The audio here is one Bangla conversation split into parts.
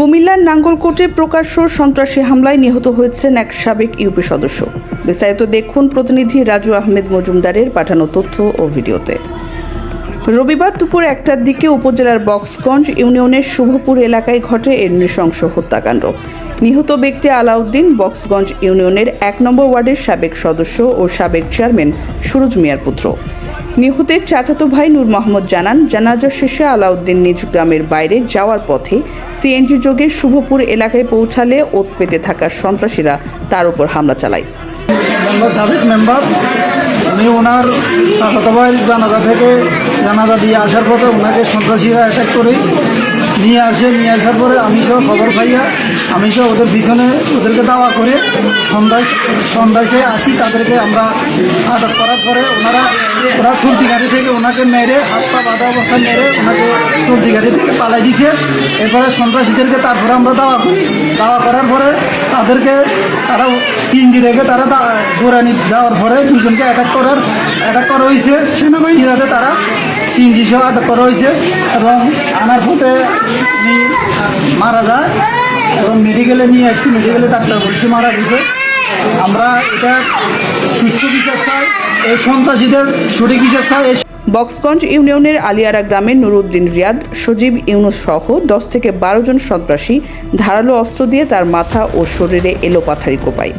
কুমিল্লার নাঙ্গলকোটে প্রকাশ্য সন্ত্রাসী হামলায় নিহত হয়েছেন এক সাবেক ইউপি সদস্য। বিস্তারিত দেখুন প্রতিনিধি রাজু আহমেদ মজুমদারের পাঠানো তথ্য ও ভিডিওতে। রবিবার দুপুর একটার দিকে উপজেলার বক্সগঞ্জ ইউনিয়নের শুভপুর এলাকায় ঘটে এর নৃশংস হত্যাকাণ্ড। নিহত ব্যক্তি আলাউদ্দিন বক্সগঞ্জ ইউনিয়নের এক নম্বর ওয়ার্ডের সাবেক সদস্য ও সাবেক চেয়ারম্যান সুরজ মিয়ার পুত্র। নিহতের চাচাতো ভাই নূর মোহাম্মদ জানান, জানাজা শেষে আলাউদ্দিন নিজ গ্রামের বাইরে যাওয়ার পথে সিএনজি যোগে শুভপুর এলাকায় পৌঁছালে ওত পেতে থাকা সন্ত্রাসীরা তার উপর হামলা চালায়। সাবেক মেম্বার, উনি ওনার চাচাতোভাই জানাজা থেকে জানাজা দিয়ে আসার পথে ওনাকে সন্ত্রাসীরা অ্যাটাক করে নিয়ে আসে, নিয়ে আসার পরে আমি সব খবর পাইয়া, আমি সব ওদের পিছনে ওদেরকে দাওয়া করে সন্ধ্যায় সন্ধ্যায় আসি, তাদেরকে আমরা আটক করার পরে ওনারা ওরা চলতি গাড়ি থেকে ওনাকে মেরে হাত পা বাঁধা অবস্থা মেরে ওনাকে চলতি গাড়ি থেকে পালাই দিছে। এরপরে সন্ত্রাসীদেরকে তারপরে আমরা দাওয়া করি। দাওয়া করার পরে তাদেরকে তারা সিএনজি রেখে তারা দৌড়ানি দেওয়ার পরে দুজনকে অ্যাটাক করার অ্যাটাক করা হয়েছে। সেনাবাহিনীর হাতে তারা সিএনজি সহ অ্যাটাক করা হয়েছে এবং আনার পথে মারা যায় এবং মেডিকেলে নিয়ে আসছি। মেডিকেলে ডাক্তার বলছে মারা গেছে। আমরা এটা সুস্থ বিচার চাই। এই সন্ত্রাসীদের সঠিক বিচার চায় বক্সগঞ্জ ইউনিয়নের আলিয়ারা গ্রামের নুরুদ্দিন রিয়াদ সজীব ইউনুস সহ দশ থেকে বারো জন সন্ত্রাসী ধারালো অস্ত্র দিয়ে তার মাথা ও শরীরে এলোপাথারি কোপায়।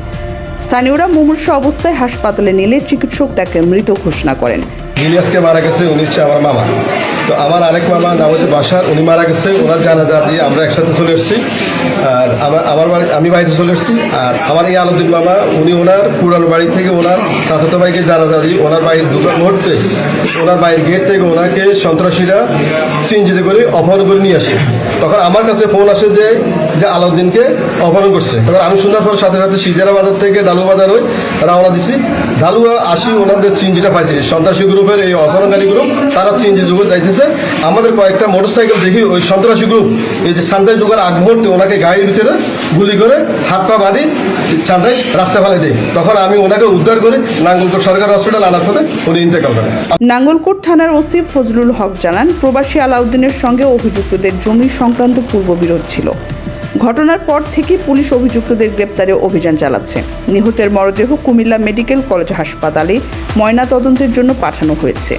স্থানীয়রা মুমূর্ষ অবস্থায় হাসপাতালে নিলে চিকিৎসক তাকে মৃত ঘোষণা করেন। ইলিয়াসকে মারা গেছে উনিশে আমার মামা। তো আমার আরেক মামা নাম হচ্ছে বাসার উনি মারা গেছে, ওনার জানাজা দিয়ে আমরা একসাথে চলে এসেছি। আর আমার আমার বাড়ি, আমি বাড়িতে চলে এসেছি, আর আমার এই আলোদিন মামা উনি ওনার পুরানো বাড়ি থেকে ওনার চাচাতো ভাইকে জানাজা দিয়ে ওনার বাড়ির দুটো মুহূর্তে, ওনার বাড়ির গেট থেকে ওনাকে সন্ত্রাসীরা সিনজিতে করে অপহরণ করে নিয়ে আসে। তখন আমার কাছে ফোন আসে যে যে আলাউদ্দিনকে অপহরণ করছে। এবার আমি শোনার পর সাথে সাথে সিজারা বাজার থেকে ডালু বাজার হয়ে রওনা দিছি। ডালুয়া আসি ওনাদের সিনজিটা পাইছি। সন্ত্রাসী গ্রুপের এই অপহরণকারী গ্রুপ, তারা সিনজি যুগে যাইতেছে। আমাদের কয়েকটা মোটরসাইকেল দেখি, ওই সন্ত্রাসী গ্রুপ, এই যে সান্তাই ঢোকার আগ মুহূর্তে ওনাকে গাড়ির ভিতরে গুলি করে হাত পা বাঁধি চান্দাই রাস্তা ফেলে দেয়। তখন আমি ওনাকে উদ্ধার করে নাঙ্গলকোট সরকারি হসপিটাল আনার পথে উনি ইন্তেকাল করেন। নাঙ্গলকোট থানার ওসি ফজলুল হক জানান, প্রবাসী আলাউদ্দিনের সঙ্গে অভিযুক্তদের জমি সংক্রান্ত পূর্ববিরোধ ছিল। ঘটনার পর থেকে পুলিশ অভিযুক্তদের গ্রেপ্তারে অভিযান চালাচ্ছে। নিহতের মরদেহ কুমিল্লা মেডিকেল কলেজ হাসপাতালে ময়নাতদন্তের জন্য পাঠানো হয়েছে।